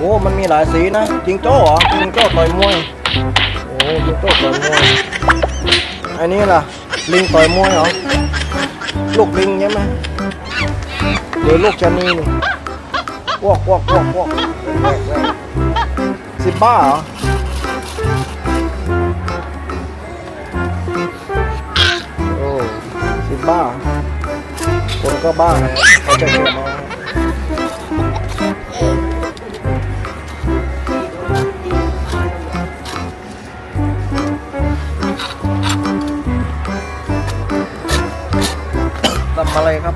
โอ้ มันมีหลายสีนะ จิงโจ้เหรอ จิงโจ้ต่อยมวย โอ้ จิงโจ้ต่อยมวย อันนี้ล่ะ ลิงต่อยมวยเหรอ ลูกลิงใช่ไหมหรือลูกชะนีนี่วอกวอกวอกวอกแหวกแหวกสิบ้าเหรอโอ้สิบ้า คนก็บ้าเขาจะเก็บมาำอะไรครับ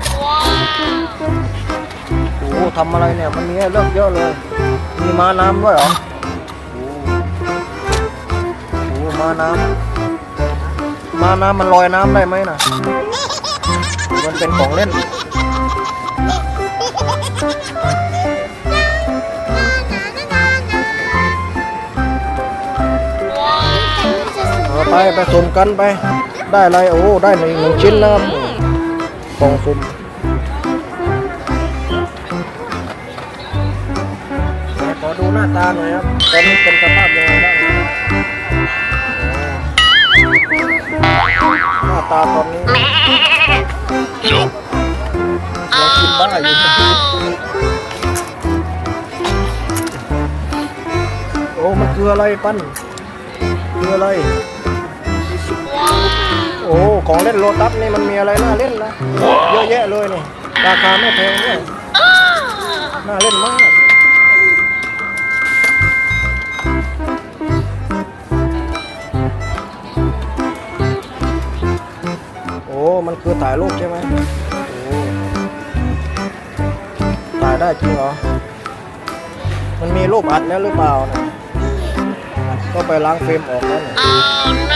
โอ้โหทำอะไรเนี่ย มันมีให้เลือกเยอะเลย มีม้าน้ำด้วยเหรอโอ้โหม้าน้ำม้าน้ำมันลอยน้ำได้ไหมนะมันเป็นของเล่นเอาไปไปสุ่มกันไป ได้อะไรโอ้ได้หนึ่งหนึ่งชิ้นนะครับ กองสุ่มขอดูหน้าตาหน่อยครับตอนนี้เป็นสภาพยังไงบ้างหน้าตาตอนนี้ยังกินบ้าอยู่โอ้มันคืออะไรปั้นคืออะไร โอ้ของเล่นโลตัสนี่มันมีอะไรน่าเล่นนะเยอะแยะเลยนี่ราคาไม่แพงด้วยน่าเล่นมากโอ้มันคือถ่ายรูปใช่ไหมโอ้ถ่ายได้จริงเหรอมันมีรูปอัดแล้วหรือเปล่านะก็ไปล้างเฟรมออกแล้วเนี่ย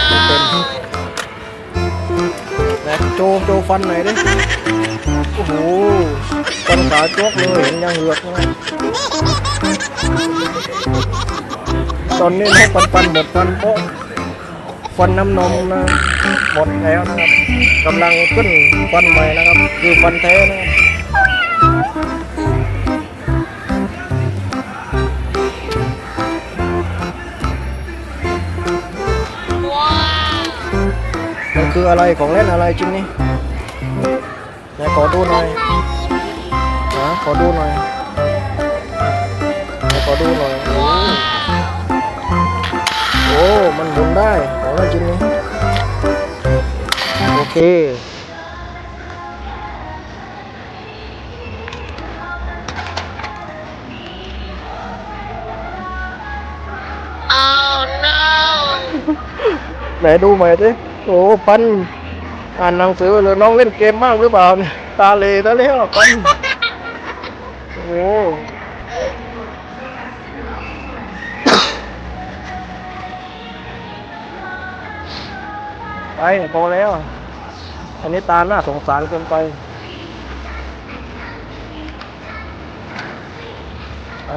ไม่เป็น ไหนโจโจฟันไหนอยดิ โอ้โหฟันขาจกเลยเห็นยังเหลือกนะตอนนี้ให้ฟันฟันหมดฟันเพราะฟันน้ำนมนะหมดแล้วนะครับกำลังขึ้นฟันใหม่นะครับ คือฟันแท้นะครับ คืออะไรของเล่นอะไรชิ้นนี้ไหนขอดูหน่อยนะขอดูหน่อยไหนขอดูหน่อย โอ้โอ้มันหมุนได้ของเล่นชิ้นนี้ โอเคไหนดูใหม่ดิ โอ้ปันอ่านหนังสือเลยน้องเล่นเกมมากหรือเปล่าเนี่ยตาเลตาเลี้ยวปันโอ้ไปพอแล้ว อันนี้ตาหน้าสงสารเกินไปไป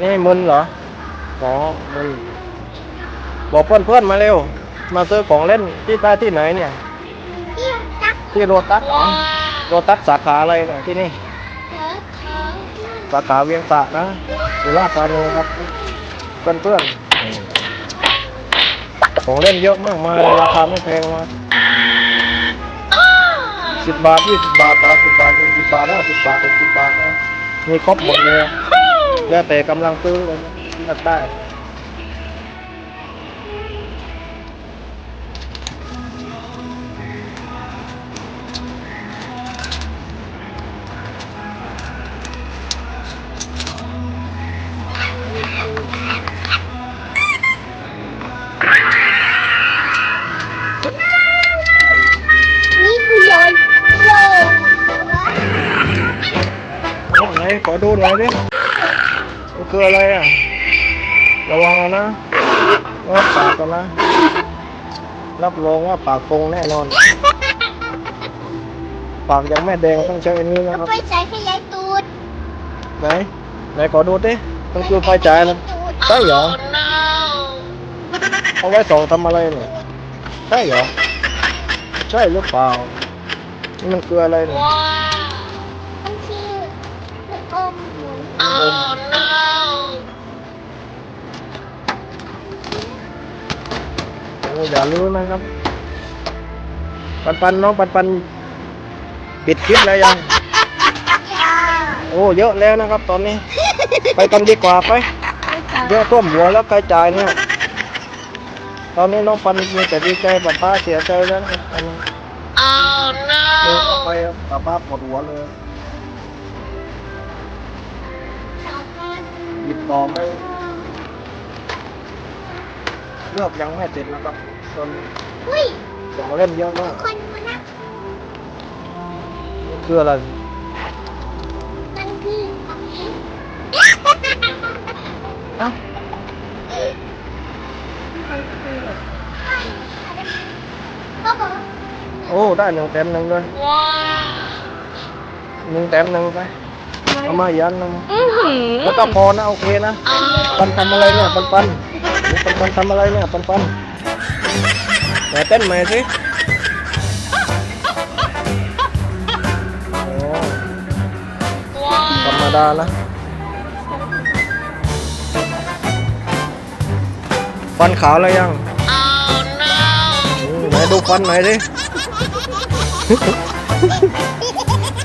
นี่มึนเหรอ อ๋อมึนบอกเพื่อนเพื่อนๆมาเร็ว มาซื้อของเล่นที่ใต้ที่ไหนเนี่ย ที่โรตัสเหรอโรตัสสาขาอะไรเนี่ยที่นี่สาขาเวียงสะนะสุราษฎร์ธานีครับ เพื่อนเพื่อนๆของเล่นเยอะมากมายราคาไม่แพงมากสิบบาทยี่สิบบาทสามสิบบาทยี่สิบบาทห้าสิบบาทหกสิบบาทนะมีครบหมดเลยแล้วแต่กำลังซื้อเลย นะเลือกได้นี่คือ ระวังนะว่าปากกันนะ รับรองว่าปากโกงแน่นอน ปากยังแม่แดงต้องใช้อันนี้นะครับ ไปใส่ขยายตูด ไหน ไหนขอดูดิต้องดูไฟจ่ายนะใช่เหรอเขาไว้สองทำอะไรเนี่ยใช่เหรอ ใช่หรือเปล่า มันคืออะไรเนี่ยมันคือลูอมหมุ ย่ารู้นะครับ ปันปันน้องปันปันปิดคลิปแล้วยัง โอ้เยอะแล้วนะครับ ตอนนี้ ไปกันดีกว่าไปเยอะท่วมหัวแล้วใครจ่ายเนี่ย ตอนนี้น้องปันมีแต่ดีใจป้าป้าเสียใจแล้วนะครับอันนี้เดินออกไปป้าป้าปวดหัวเลยหยิบต่อไม่ เลือกยังไม่เสร็จนะครับตอนนี้อุ้ยของเล่นเยอะมากคนมานะคืออะไรมันคือเอ้าก็บอกโอ้ได้หนึ่งแต้มหนึ่งเลยหนึ่งแต้มหนึ่งไปเอามาอีกอันหนึ่งอือหือแล้วก็พอนะโอเคนะปันทำอะไรเนี่ยปันปันนี่ ปันปันทำอะไรเนี่ยปันปันไหนเต้นใหม่สิโอ้ธรรมดานะฟันขาวแล้วยังอืมไหนดูฟันหน่อยสิ